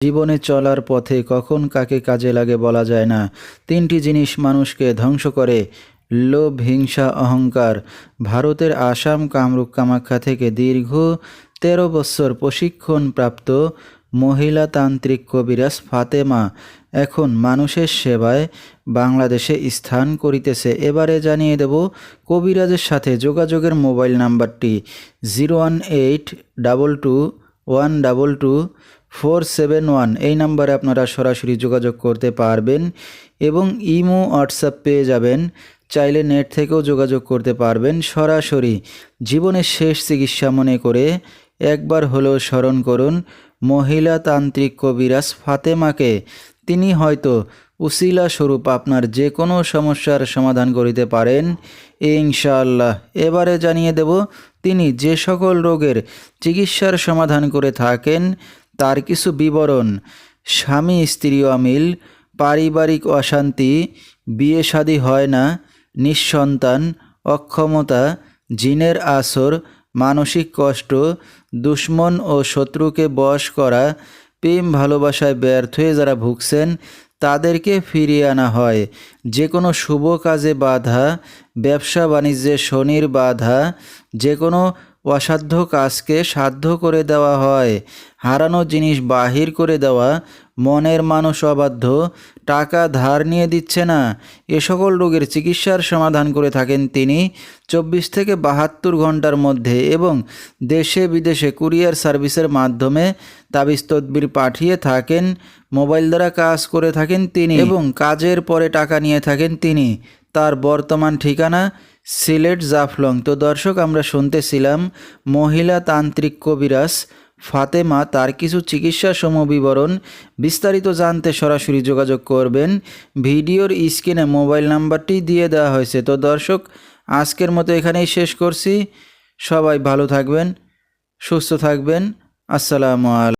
জীবনে চলার পথে কখন কাকে কাজে লাগে বলা যায় না। তিনটি জিনিস মানুষকে ধ্বংস করে। লোভ, হিংসা, অহংকার। ভারতের আসাম কামরূপ কামাখ্যা থেকে দীর্ঘ তেরো বছর প্রশিক্ষণপ্রাপ্ত মহিলা তান্ত্রিক কবিরাজ ফাতেমা এখন মানুষের সেবায় বাংলাদেশে স্থান করিতেছে। এবারে জানিয়ে দেব কবিরাজের সাথে যোগাযোগের মোবাইল নাম্বারটি zero one eight double two one double two four seven one. এই নাম্বারে আপনারা সরাসরি যোগাযোগ করতে পারবেন এবং ইমো, হোয়াটসঅ্যাপ পেয়ে যাবেন। চাইলে নেট থেকেও যোগাযোগ করতে পারবেন। সরাসরি জীবনের শেষ চিকিৎসা মনে করে একবার হলেও স্মরণ করুন, মহিলা তান্ত্রিক কবিরাজ ফাতেমাকে। তিনি হয়তো উসিলা স্বরূপ আপনার যে কোনো সমস্যার সমাধান করিতে পারেন। ইনশাআল্লাহ। এবারে জানিয়ে দেব, তিনি যে সকল রোগের চিকিৎসার সমাধান করে থাকেন তার কিছু বিবরণ, স্বামী, স্ত্রী অমিল পারিবারিক অশান্তি, বিয়ে শাদী হয় না, নিঃসন্তান, অক্ষমতা, জিনের আসর, মানসিক কষ্ট, দুশ্মন ও শত্রুকে বশ করা, প্রেম ভালোবাসায় ব্যর্থ হয়ে যারা ভুগছেন, তাদেরকে ফিরিয়ে আনা হয়। যে কোনো শুভ কাজে বাধা, ব্যবসা বাণিজ্যে শনির বাধা যে কোনো অসাধ্য কাজকে সাধ্য করে দেওয়া হয়। হারানো জিনিস বাহির করে দেওয়া, মনের মানুষ অবাধ্য, টাকা ধার নিয়ে দিচ্ছে না। এ সকল রোগের চিকিৎসার সমাধান করে থাকেন তিনি চব্বিশ থেকে বাহাত্তর ঘণ্টার মধ্যে এবং দেশে বিদেশে কুরিয়ার সার্ভিসের মাধ্যমে তাবিজ তদবির পাঠিয়ে থাকেন, মোবাইল দ্বারা কাজ করে থাকেন তিনি এবং কাজের পরে টাকা নিয়ে থাকেন তিনি। তার বর্তমান ঠিকানা সিলেট জাফলং। তো দর্শক, আমরা শুনতেছিলাম মহিলা তান্ত্রিক কবিরাজ ফাতেমা তার কিছু চিকিৎসা সমবিবরণ বিস্তারিত জানতে সরাসরি যোগাযোগ করবেন। ভিডিওর স্ক্রিনে মোবাইল নাম্বারটি দিয়ে দেওয়া হয়েছে। তো দর্শক, আজকের মতো এখানেই শেষ করছি। সবাই ভালো থাকবেন, সুস্থ থাকবেন। আসসালামু আলাইকুম।